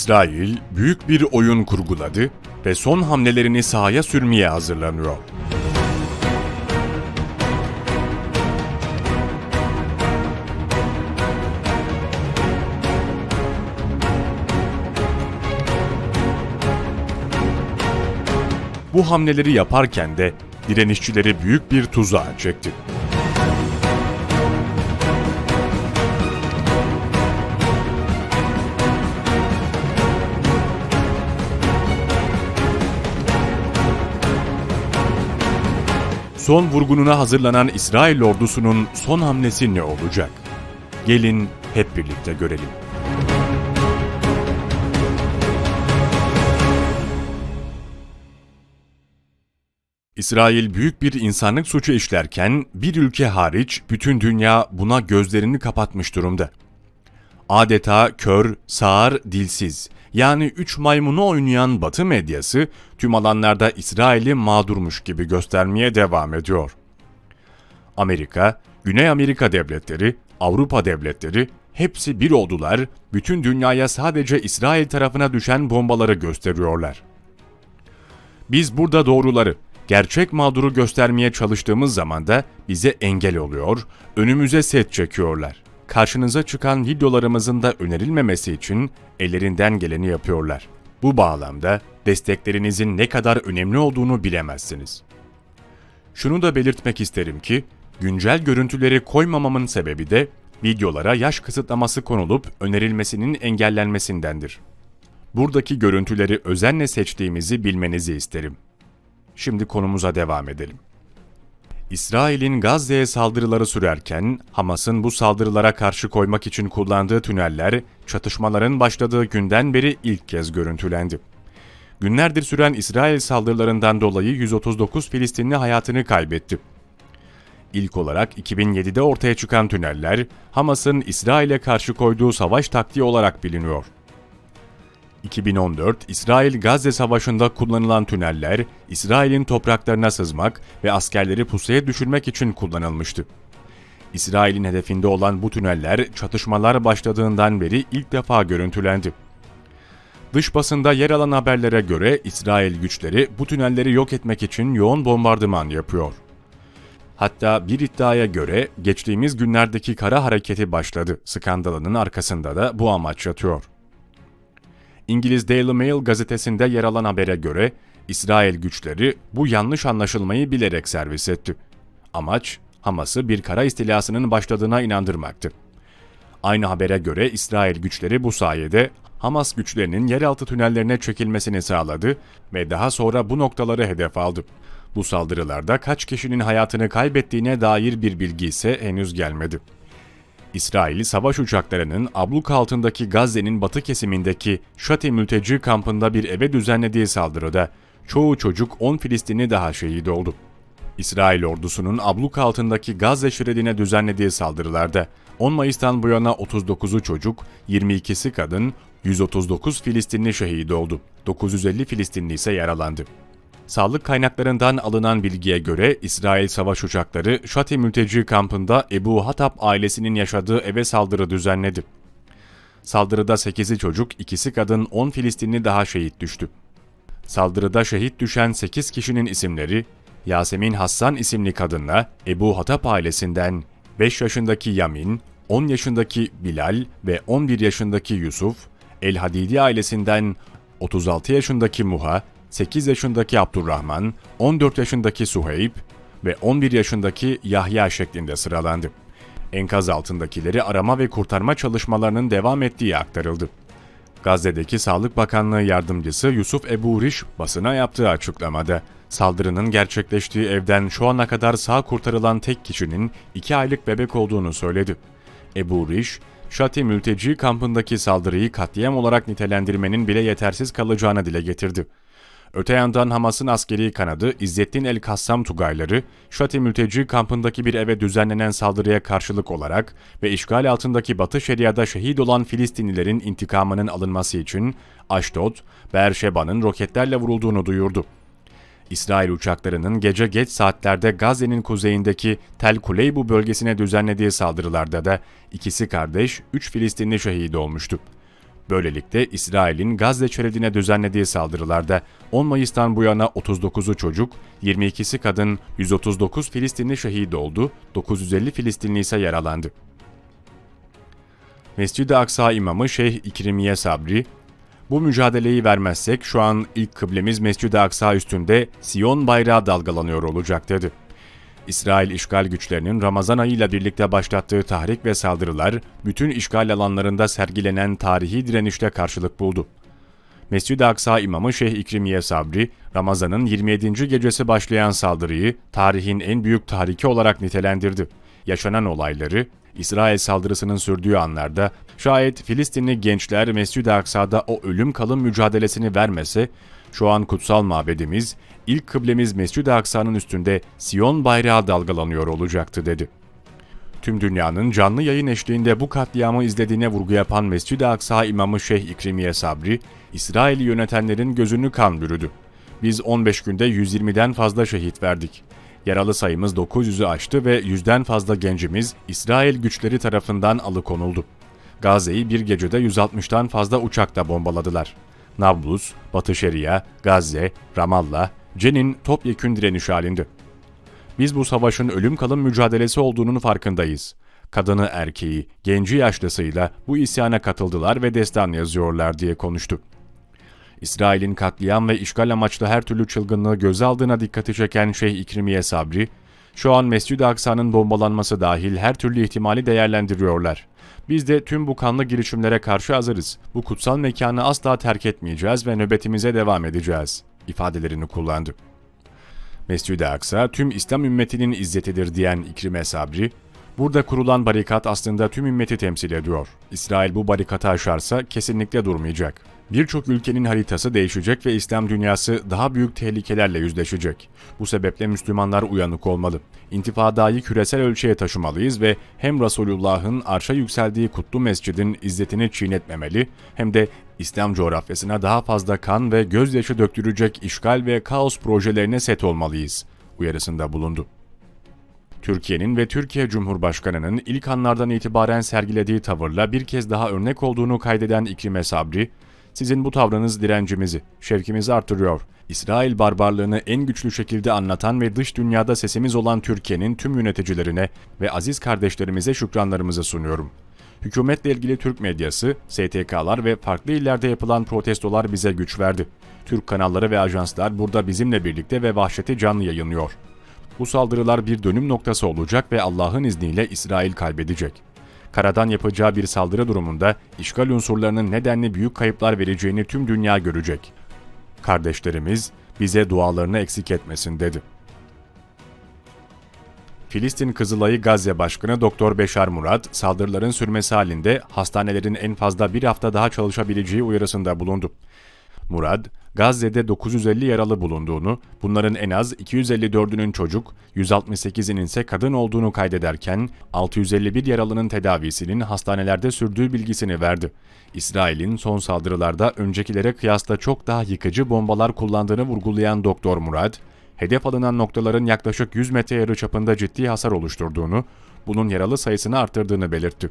İsrail büyük bir oyun kurguladı ve son hamlelerini sahaya sürmeye hazırlanıyor. Bu hamleleri yaparken de direnişçileri büyük bir tuzağa çekti. Son vurgununa hazırlanan İsrail ordusunun son hamlesi ne olacak? Gelin hep birlikte görelim. İsrail büyük bir insanlık suçu işlerken bir ülke hariç bütün dünya buna gözlerini kapatmış durumda. Adeta kör, sağır, dilsiz yani üç maymunu oynayan Batı medyası tüm alanlarda İsrail'i mağdurmuş gibi göstermeye devam ediyor. Amerika, Güney Amerika devletleri, Avrupa devletleri hepsi bir oldular, bütün dünyaya sadece İsrail tarafına düşen bombaları gösteriyorlar. Biz burada doğruları, gerçek mağduru göstermeye çalıştığımız zaman da bize engel oluyor, önümüze set çekiyorlar. Karşınıza çıkan videolarımızın da önerilmemesi için ellerinden geleni yapıyorlar. Bu bağlamda desteklerinizin ne kadar önemli olduğunu bilemezsiniz. Şunu da belirtmek isterim ki, güncel görüntüleri koymamamın sebebi de videolara yaş kısıtlaması konulup önerilmesinin engellenmesindendir. Buradaki görüntüleri özenle seçtiğimizi bilmenizi isterim. Şimdi konumuza devam edelim. İsrail'in Gazze'ye saldırıları sürerken Hamas'ın bu saldırılara karşı koymak için kullandığı tüneller çatışmaların başladığı günden beri ilk kez görüntülendi. Günlerdir süren İsrail saldırılarından dolayı 139 Filistinli hayatını kaybetti. İlk olarak 2007'de ortaya çıkan tüneller Hamas'ın İsrail'e karşı koyduğu savaş taktiği olarak biliniyor. 2014 İsrail-Gazze Savaşı'nda kullanılan tüneller, İsrail'in topraklarına sızmak ve askerleri pusuya düşürmek için kullanılmıştı. İsrail'in hedefinde olan bu tüneller çatışmalar başladığından beri ilk defa görüntülendi. Dış basında yer alan haberlere göre İsrail güçleri bu tünelleri yok etmek için yoğun bombardıman yapıyor. Hatta bir iddiaya göre geçtiğimiz günlerdeki kara hareketi başladı. Skandalının arkasında da bu amaç yatıyor. İngiliz Daily Mail gazetesinde yer alan habere göre İsrail güçleri bu yanlış anlaşılmayı bilerek servis etti. Amaç Hamas'ı bir kara istilasının başladığına inandırmaktı. Aynı habere göre İsrail güçleri bu sayede Hamas güçlerinin yeraltı tünellerine çekilmesini sağladı ve daha sonra bu noktaları hedef aldı. Bu saldırılarda kaç kişinin hayatını kaybettiğine dair bir bilgi ise henüz gelmedi. İsrail savaş uçaklarının abluk altındaki Gazze'nin batı kesimindeki Şati mülteci kampında bir eve düzenlediği saldırıda çoğu çocuk 10 Filistinli daha şehit oldu. İsrail ordusunun abluk altındaki Gazze şeridine düzenlediği saldırılarda 10 Mayıs'tan bu yana 39'u çocuk, 22'si kadın, 139 Filistinli şehit oldu. 950 Filistinli ise yaralandı. Sağlık kaynaklarından alınan bilgiye göre İsrail savaş uçakları Şati mülteci kampında Ebu Hatap ailesinin yaşadığı eve saldırı düzenledi. Saldırıda 8'i çocuk, ikisi kadın, 10 Filistinli daha şehit düştü. Saldırıda şehit düşen 8 kişinin isimleri Yasemin Hassan isimli kadınla Ebu Hatap ailesinden 5 yaşındaki Yamin, 10 yaşındaki Bilal ve 11 yaşındaki Yusuf, El Hadidi ailesinden 36 yaşındaki Muha, 8 yaşındaki Abdurrahman, 14 yaşındaki Suheyb ve 11 yaşındaki Yahya şeklinde sıralandı. Enkaz altındakileri arama ve kurtarma çalışmalarının devam ettiği aktarıldı. Gazze'deki Sağlık Bakanlığı yardımcısı Yusuf Ebu Riş basına yaptığı açıklamada, saldırının gerçekleştiği evden şu ana kadar sağ kurtarılan tek kişinin 2 aylık bebek olduğunu söyledi. Ebu Riş, Şati mülteci kampındaki saldırıyı katliam olarak nitelendirmenin bile yetersiz kalacağını dile getirdi. Öte yandan Hamas'ın askeri kanadı İzzettin El-Kassam Tugayları, Şati mülteci kampındaki bir eve düzenlenen saldırıya karşılık olarak ve işgal altındaki Batı Şeria'da şehit olan Filistinlilerin intikamının alınması için Aşdod, Beerşeba'nın roketlerle vurulduğunu duyurdu. İsrail uçaklarının gece geç saatlerde Gazze'nin kuzeyindeki Tel Kuleybu bölgesine düzenlediği saldırılarda da ikisi kardeş, üç Filistinli şehit olmuştu. Böylelikle İsrail'in Gazze şeridine düzenlediği saldırılarda 10 Mayıs'tan bu yana 39'u çocuk, 22'si kadın, 139 Filistinli şehit oldu, 950 Filistinli ise yaralandı. Mescid-i Aksa imamı Şeyh İkrimiye Sabri, bu mücadeleyi vermezsek şu an ilk kıblemiz Mescid-i Aksa üstünde Siyon bayrağı dalgalanıyor olacak dedi. İsrail işgal güçlerinin Ramazan ayıyla birlikte başlattığı tahrik ve saldırılar bütün işgal alanlarında sergilenen tarihi direnişte karşılık buldu. Mescid-i Aksa imamı Şeyh İkrimiye Sabri, Ramazan'ın 27. gecesi başlayan saldırıyı tarihin en büyük tahriki olarak nitelendirdi. Yaşanan olayları, İsrail saldırısının sürdüğü anlarda şayet Filistinli gençler Mescid-i Aksa'da o ölüm kalım mücadelesini vermese, şu an kutsal mabedimiz, ilk kıblemiz Mescid-i Aksa'nın üstünde Siyon bayrağı dalgalanıyor olacaktı dedi. Tüm dünyanın canlı yayın eşliğinde bu katliamı izlediğine vurgu yapan Mescid-i Aksa imamı Şeyh İkrimiye Sabri, İsrail'i yönetenlerin gözünü kan bürüdü. Biz 15 günde 120'den fazla şehit verdik. Yaralı sayımız 900'ü aştı ve yüzden fazla gencimiz İsrail güçleri tarafından alıkonuldu. Gazze'yi bir gecede 160'tan fazla uçakla bombaladılar. Nablus, Batı Şeria, Gazze, Ramallah, Cenin topyekün direniş halinde. Biz bu savaşın ölüm kalım mücadelesi olduğunun farkındayız. Kadını erkeği, genci yaşlısıyla bu isyana katıldılar ve destan yazıyorlar diye konuştu. İsrail'in katliam ve işgal amaçlı her türlü çılgınlığı göze aldığına dikkati çeken Şeyh İkrimiye Sabri, şu an Mescid-i Aksa'nın bombalanması dahil her türlü ihtimali değerlendiriyorlar. Biz de tüm bu kanlı girişimlere karşı hazırız. Bu kutsal mekanı asla terk etmeyeceğiz ve nöbetimize devam edeceğiz, ifadelerini kullandı. Mescid-i Aksa tüm İslam ümmetinin izzetidir diyen İkrime Sabri, burada kurulan barikat aslında tüm ümmeti temsil ediyor. İsrail bu barikatı aşarsa kesinlikle durmayacak. Birçok ülkenin haritası değişecek ve İslam dünyası daha büyük tehlikelerle yüzleşecek. Bu sebeple Müslümanlar uyanık olmalı. İntifadayı küresel ölçüye taşımalıyız ve hem Resulullah'ın arşa yükseldiği kutlu mescidin izzetini çiğnetmemeli hem de İslam coğrafyasına daha fazla kan ve gözyaşı döktürecek işgal ve kaos projelerine set olmalıyız, uyarısında bulundu. Türkiye'nin ve Türkiye Cumhurbaşkanı'nın ilk anlardan itibaren sergilediği tavırla bir kez daha örnek olduğunu kaydeden İkrime Sabri, sizin bu tavrınız direncimizi, şevkimizi artırıyor. İsrail barbarlığını en güçlü şekilde anlatan ve dış dünyada sesimiz olan Türkiye'nin tüm yöneticilerine ve aziz kardeşlerimize şükranlarımızı sunuyorum. Hükümetle ilgili Türk medyası, STK'lar ve farklı illerde yapılan protestolar bize güç verdi. Türk kanalları ve ajanslar burada bizimle birlikte ve vahşeti canlı yayınlıyor. Bu saldırılar bir dönüm noktası olacak ve Allah'ın izniyle İsrail kaybedecek. Karadan yapacağı bir saldırı durumunda işgal unsurlarının nedenli büyük kayıplar vereceğini tüm dünya görecek. Kardeşlerimiz bize dualarını eksik etmesin dedi. Filistin Kızılayı Gazze Başkanı Doktor Beşar Murat, saldırıların sürmesi halinde hastanelerin en fazla bir hafta daha çalışabileceği uyarısında bulundu. Murad, Gazze'de 950 yaralı bulunduğunu, bunların en az 254'ünün çocuk, 168'inin ise kadın olduğunu kaydederken 651 yaralının tedavisinin hastanelerde sürdüğü bilgisini verdi. İsrail'in son saldırılarda öncekilere kıyasla çok daha yıkıcı bombalar kullandığını vurgulayan Doktor Murad, hedef alınan noktaların yaklaşık 100 metre yarı çapında ciddi hasar oluşturduğunu, bunun yaralı sayısını arttırdığını belirtti.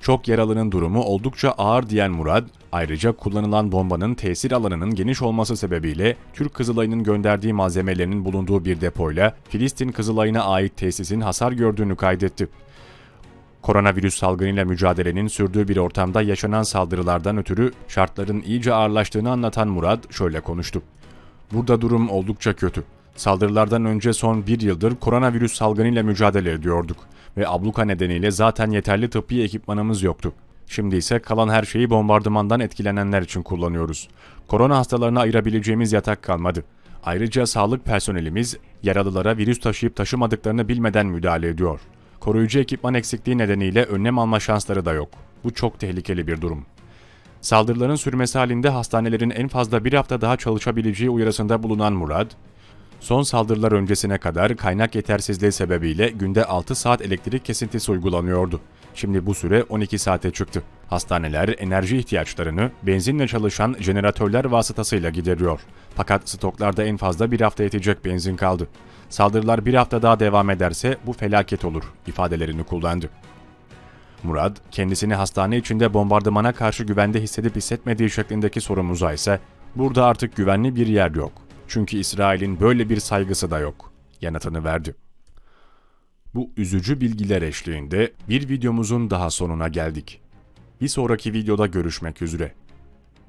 Çok yaralının durumu oldukça ağır diyen Murad, ayrıca kullanılan bombanın tesir alanının geniş olması sebebiyle Türk Kızılayı'nın gönderdiği malzemelerinin bulunduğu bir depoyla Filistin Kızılayı'na ait tesisin hasar gördüğünü kaydetti. Koronavirüs salgınıyla mücadelenin sürdüğü bir ortamda yaşanan saldırılardan ötürü şartların iyice ağırlaştığını anlatan Murad şöyle konuştu. Burada durum oldukça kötü. Saldırılardan önce son bir yıldır koronavirüs salgınıyla mücadele ediyorduk ve abluka nedeniyle zaten yeterli tıbbi ekipmanımız yoktu. Şimdi ise kalan her şeyi bombardımandan etkilenenler için kullanıyoruz. Korona hastalarına ayırabileceğimiz yatak kalmadı. Ayrıca sağlık personelimiz yaralılara virüs taşıyıp taşımadıklarını bilmeden müdahale ediyor. Koruyucu ekipman eksikliği nedeniyle önlem alma şansları da yok. Bu çok tehlikeli bir durum. Saldırıların sürmesi halinde hastanelerin en fazla bir hafta daha çalışabileceği uyarısında bulunan Murad, Son saldırılar öncesine kadar kaynak yetersizliği sebebiyle günde 6 saat elektrik kesintisi uygulanıyordu. Şimdi bu süre 12 saate çıktı. Hastaneler enerji ihtiyaçlarını benzinle çalışan jeneratörler vasıtasıyla gideriyor. Fakat stoklarda en fazla bir hafta yetecek benzin kaldı. Saldırılar bir hafta daha devam ederse bu felaket olur ifadelerini kullandı. Murad, kendisini hastane içinde bombardımana karşı güvende hissedip hissetmediği şeklindeki sorumuza ise burada artık güvenli bir yer yok. Çünkü İsrail'in böyle bir saygısı da yok. Yanıtını verdi. Bu üzücü bilgiler eşliğinde bir videomuzun daha sonuna geldik. Bir sonraki videoda görüşmek üzere.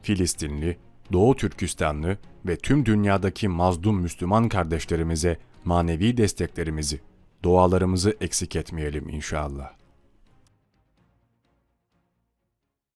Filistinli, Doğu Türkistanlı ve tüm dünyadaki mazlum Müslüman kardeşlerimize manevi desteklerimizi, dualarımızı eksik etmeyelim inşallah.